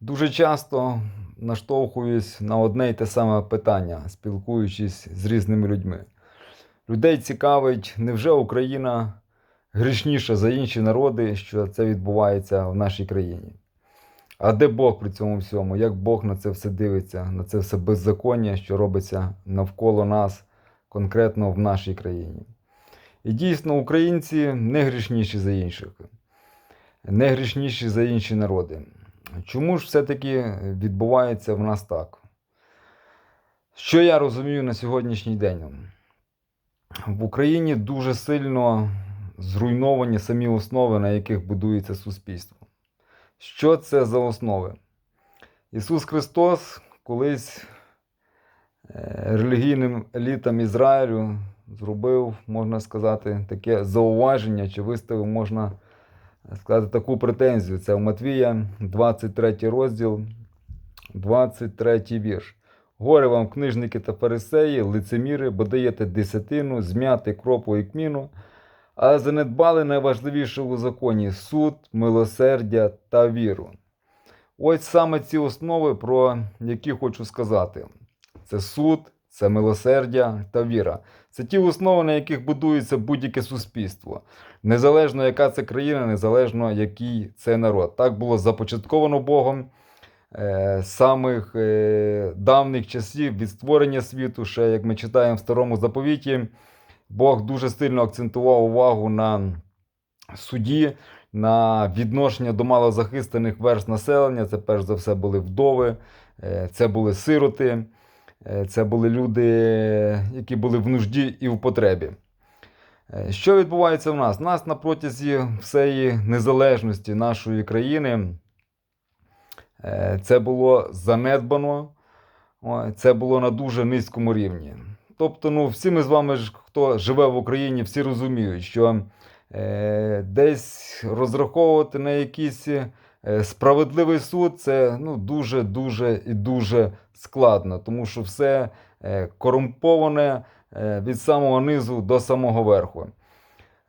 Дуже часто наштовхуюсь на одне й те саме питання, спілкуючись з різними людьми. Людей цікавить, невже Україна грішніша за інші народи, що це відбувається в нашій країні? А де Бог при цьому всьому? Як Бог на це все дивиться, на це все беззаконня, що робиться навколо нас, конкретно в нашій країні? І дійсно, українці не грішніші за інших, не грішніші за інші народи. Чому ж все-таки відбувається в нас так? Що я розумію на сьогоднішній день? В Україні дуже сильно зруйновані самі основи, на яких будується суспільство. Що це за основи? Ісус Христос колись е, релігійним елітам Ізраїлю зробив, можна сказати, таке зауваження, чи виставив, можна сказати, таку претензію. Це в Матвія, 23 розділ, 23 вірш. Горе вам, книжники та фарисеї, лицеміри, бо даєте десятину, змяти кропу і кміну, а занедбали найважливіше у законі суд, милосердя та віру. Ось саме ці основи, про які хочу сказати: це суд, це милосердя та віра. Це ті основи, на яких будується будь-яке суспільство. Незалежно, яка це країна, незалежно який це народ. Так було започатковано Богом е, самих е, давніх часів від створення світу, ще як ми читаємо в старому заповіті, Бог дуже сильно акцентував увагу на суді, на відношення до малозахистаних верст населення. Це перш за все були вдови, е, це були сироти, це були люди, які були в нужді і в потребі. Е, Що відбувається в нас? Нас на протязі всієї незалежності нашої країни е, це було занедбано, це було на дуже низькому рівні. Тобто, ну, всі ми з вами, хто живе в Україні, всі розуміють, що е, десь розраховувати на якийсь е, справедливий суд це ну, дуже, дуже і дуже складно, тому що все е, корумповане е, від самого низу до самого верху.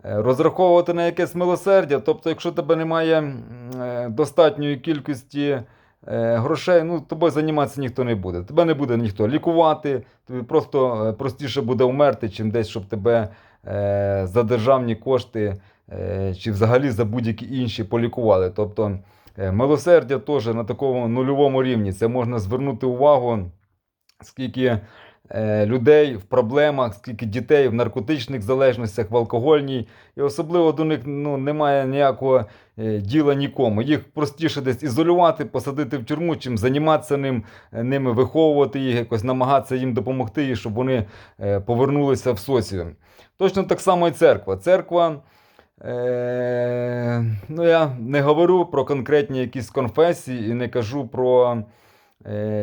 Е, Розраховувати на якесь милосердя, тобто, якщо тебе немає е, достатньої кількості е, грошей, ну тобою займатися ніхто не буде. Тебе не буде ніхто лікувати, тобі просто е, простіше буде вмерти, чим десь, щоб тебе е, за державні кошти е, чи взагалі за будь-які інші полікували. Тобто е, милосердя теж на такому нульовому рівні. Це можна звернути увагу, скільки е, людей в проблемах, скільки дітей в наркотичних залежностях, в алкогольній, і особливо до них ну, немає ніякого е, діла нікому. Їх простіше десь ізолювати, посадити в тюрму, чим займатися ним, е, ними, виховувати їх, якось намагатися їм допомогти, щоб вони е, повернулися в соціум. Точно так само і церква. Церква. Е, ну, я не говорю про конкретні якісь конфесії і не кажу про е,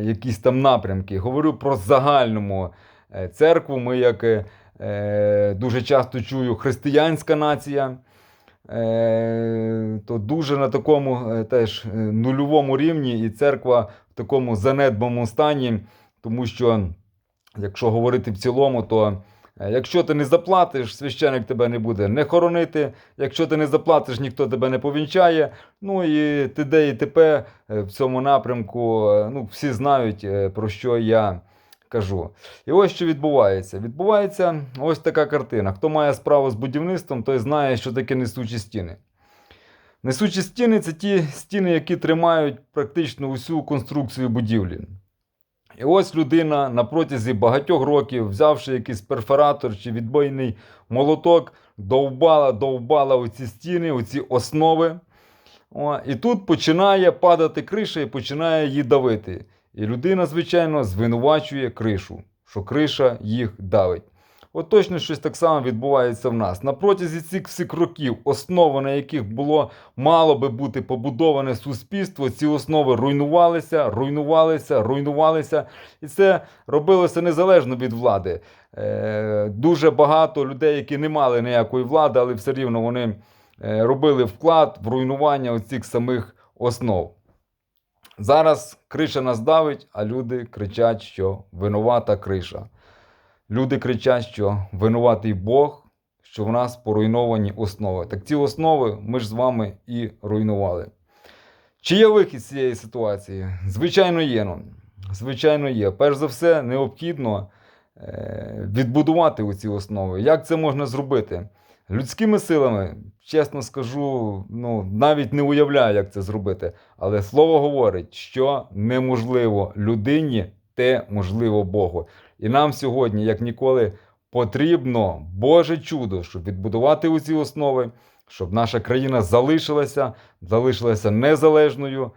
якісь там напрямки. Говорю про загальному е, церкву. Ми, як е, е, дуже часто чую, християнська нація, е, то дуже на такому е, теж е, нульовому рівні, і церква в такому занедбаному стані, тому що, якщо говорити в цілому, то е, Якщо ти не заплатиш, священик тебе не буде не хоронити. Якщо ти не заплатиш, ніхто тебе не повінчає. Ну і т.д. і т.п. е, в цьому напрямку е, ну, всі знають, е, про що я кажу. І ось що відбувається. Відбувається ось така картина. Хто має справу з будівництвом, той знає, що таке несучі стіни. Несучі стіни це ті стіни, які тримають практично усю конструкцію будівлі. І ось людина на протязі багатьох років, взявши якийсь перфоратор чи відбойний молоток, довбала, довбала оці стіни, оці основи. О, і тут починає падати криша і починає її давити. І людина, звичайно, звинувачує кришу, що криша їх давить. От точно щось так само відбувається в нас. На протязі цих всіх років, основи, на яких було мало би бути побудоване суспільство, ці основи руйнувалися, руйнувалися, руйнувалися. І це робилося незалежно від влади. Е, дуже багато людей, які не мали ніякої влади, але все рівно вони е, робили вклад в руйнування оцих самих основ. Зараз криша нас давить, а люди кричать, що винувата криша. Люди кричать, що винуватий Бог, що в нас поруйновані основи. Так ці основи ми ж з вами і руйнували. Чи є вихід з цієї ситуації? Звичайно, є. Ну. Звичайно, є. Перш за все, необхідно е, відбудувати оці основи. Як це можна зробити? Людськими силами, чесно скажу, ну, навіть не уявляю, як це зробити. Але слово говорить, що неможливо людині, те можливо Богу. І нам сьогодні, як ніколи, потрібно Боже чудо, щоб відбудувати оці основи, щоб наша країна залишилася, залишилася незалежною.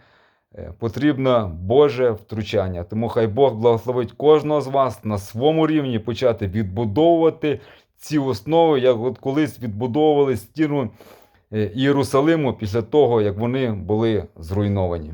Е, Потрібно Боже втручання. Тому хай Бог благословить кожного з вас на своєму рівні почати відбудовувати ці основи, як от колись відбудовували стіну е, Єрусалиму після того, як вони були зруйновані.